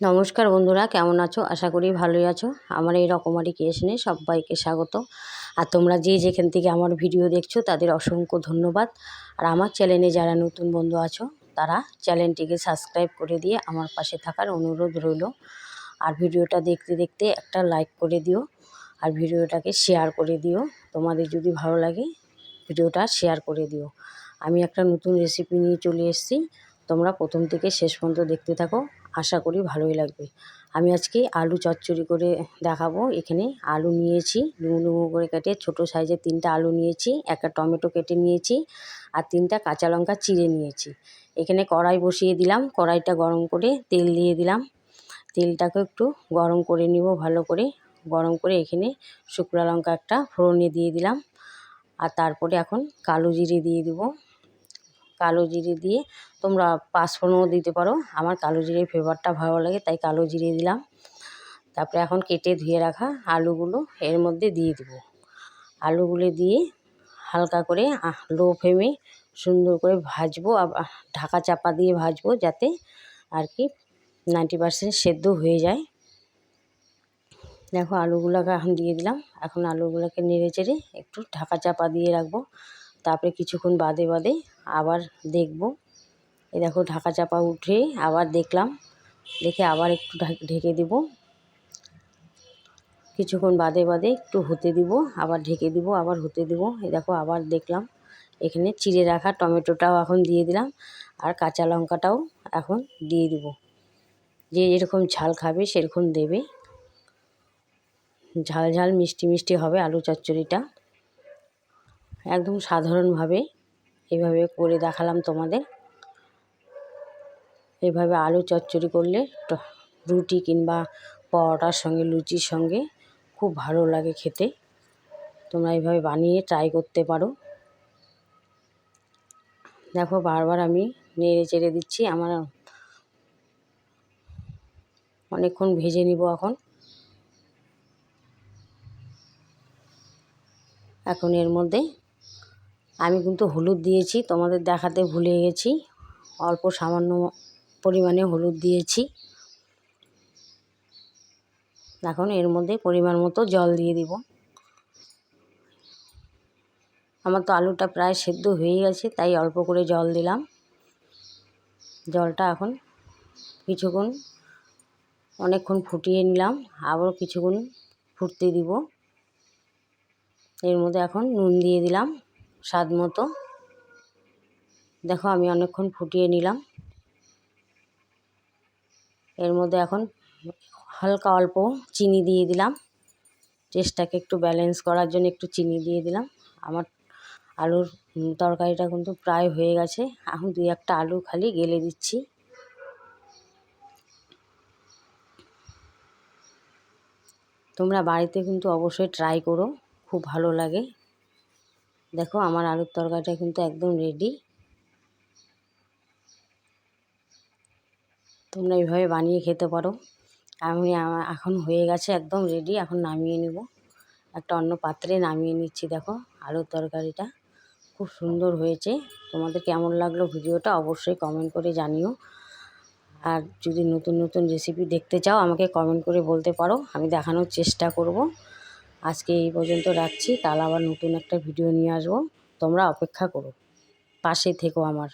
নমস্কার বন্ধুরা, কেমন আছো? আশা করি ভালোই আছো। আমার এই রকমারি ক্রিয়েশনে সবাইকে স্বাগত। আর তোমরা যে যেখান থেকে আমার ভিডিও দেখছ, তাদের অসংখ্য ধন্যবাদ। আর আমার চ্যানেলে যারা নতুন বন্ধু আছো, তারা চ্যানেলটিকে সাবস্ক্রাইব করে দিয়ে আমার পাশে থাকার অনুরোধ রইল। আর ভিডিওটা দেখতে দেখতে একটা লাইক করে দিও, আর ভিডিওটাকে শেয়ার করে দিও। তোমাদের যদি ভালো লাগে, ভিডিওটা শেয়ার করে দিও। আমি একটা নতুন রেসিপি নিয়ে চলে এসেছি। তোমরা প্রথম থেকে শেষ পর্যন্ত দেখতে থাকো। আশা করি ভালোই লাগবে। আমি আজকে আলু চচ্চড়ি করে দেখাবো। এখানে আলু নিয়েছি, ডুমো ডুমো করে কেটে ছোটো সাইজের তিনটা আলু নিয়েছি, একটা টমেটো কেটে নিয়েছি আর তিনটা কাঁচা লঙ্কা চিড়ে নিয়েছি। এখানে কড়াই বসিয়ে দিলাম, কড়াইটা গরম করে তেল দিয়ে দিলাম। তেলটাকে একটু গরম করে নিব ভালো করে। গরম করে এখানে শুকনো লঙ্কা একটা ফোড়নে দিয়ে দিলাম। আর তারপরে এখন কালো জিরে দিয়ে দিব। কালো জিরে দিয়ে তোমরা পাঁচফোড়নও দিতে পারো। আমার কালো জিরের ফ্লেভারটা ভালো লাগে, তাই কালো জিরে দিলাম। তারপরে এখন কেটে ধুয়ে রাখা আলুগুলো, এর মধ্যে দিয়ে দেবো। আলুগুলো দিয়ে হালকা করে লো ফ্লেমে সুন্দর করে ভাজবো ঢাকা চাপা দিয়ে ভাজবো যাতে আর কি নাইনটি পারসেন্ট সেদ্ধ হয়ে যায়। দেখো আলুগুলোকে এখন দিয়ে দিলাম। এখন আলুগুলোকে নেড়ে চেড়ে একটু ঢাকা চাপা দিয়ে রাখব। তারপরে কিছুক্ষণ বাদে বাদে আবার দেখব। এ দেখো ঢাকা চাপা উঠে আবার দেখলাম, দেখে আবার একটু ঢেকে দেব। কিছুক্ষণ বাদে বাদে একটু হতে দিব, আবার ঢেকে দিব, আবার হতে দিব। এ দেখো আবার দেখলাম, এখানে চিড়ে রাখা টমেটোটাও এখন দিয়ে দিলাম, আর কাঁচা লঙ্কাটাও এখন দিয়ে দিব। যে যেরকম ঝাল খাবে সেরকম দেবে। ঝাল ঝাল মিষ্টি মিষ্টি হবে আলু চচ্চড়িটা। একদম সাধারণভাবে এভাবে করে দেখালাম তোমাদের। এভাবে আলু চচ্চড়ি করলে রুটি কিংবা পরোটার সঙ্গে, লুচির সঙ্গে খুব ভালো লাগে খেতে। তোমরা এইভাবে বানিয়ে ট্রাই করতে পারো। দেখো বারবার আমি নেড়ে চেড়ে দিচ্ছি, আমার অনেকক্ষণ ভেজে নিব এখন। এখন এর মধ্যে আমি কিন্তু হলুদ দিয়েছি, তোমাদের দেখাতে ভুলে গেছি। অল্প সামান্য পরিমাণে হলুদ দিয়েছি। এখন এর মধ্যে পরিমাণ মতো জল দিয়ে দিব। আমার তো আলুটা প্রায় সেদ্ধ হয়ে গেছে, তাই অল্প করে জল দিলাম। জলটা এখন কিছুক্ষণ, অনেকক্ষণ ফুটিয়ে নিলাম আবারও কিছুক্ষণ ফুটতে দিব। এর মধ্যে এখন নুন দিয়ে দিলাম। স্বাদ মতো। দেখো আমি অনেকক্ষণ ফুটিয়ে নিলাম। এর মধ্যে এখন হালকা অল্প চিনি দিয়ে দিলাম। টেস্টটাকে একটু ব্যালেন্স করার জন্য একটু চিনি দিয়ে দিলাম। আমার আলুর তরকারিটা কিন্তু প্রায় হয়ে গেছে। এখন দুই একটা আলু খালি গেলে দিচ্ছি। তোমরা বাড়িতে কিন্তু অবশ্যই ট্রাই করো। খুব ভালো লাগে। দেখো, আমার আলুর তরকারিটা কিন্তু একদম রেডি তোমরা এইভাবে বানিয়ে খেতে পারো। আমি এখন হয়ে গেছে একদম রেডি এখন নামিয়ে নেব। একটা অন্য পাত্রে নামিয়ে নিচ্ছি, দেখো, আলুর তরকারিটা। খুব সুন্দর হয়েছে। তোমাদের কেমন লাগল ভিডিওটা অবশ্যই কমেন্ট করে জানিও। আর যদি নতুন নতুন রেসিপি দেখতে চাও, আমাকে কমেন্ট করে বলতে পারো। আমি দেখানোর চেষ্টা করব। আজকে এই পর্যন্ত রাখছি। কাল আবার নতুন একটা ভিডিও নিয়ে আসব। তোমরা অপেক্ষা করো। পাশে থেকো আমার।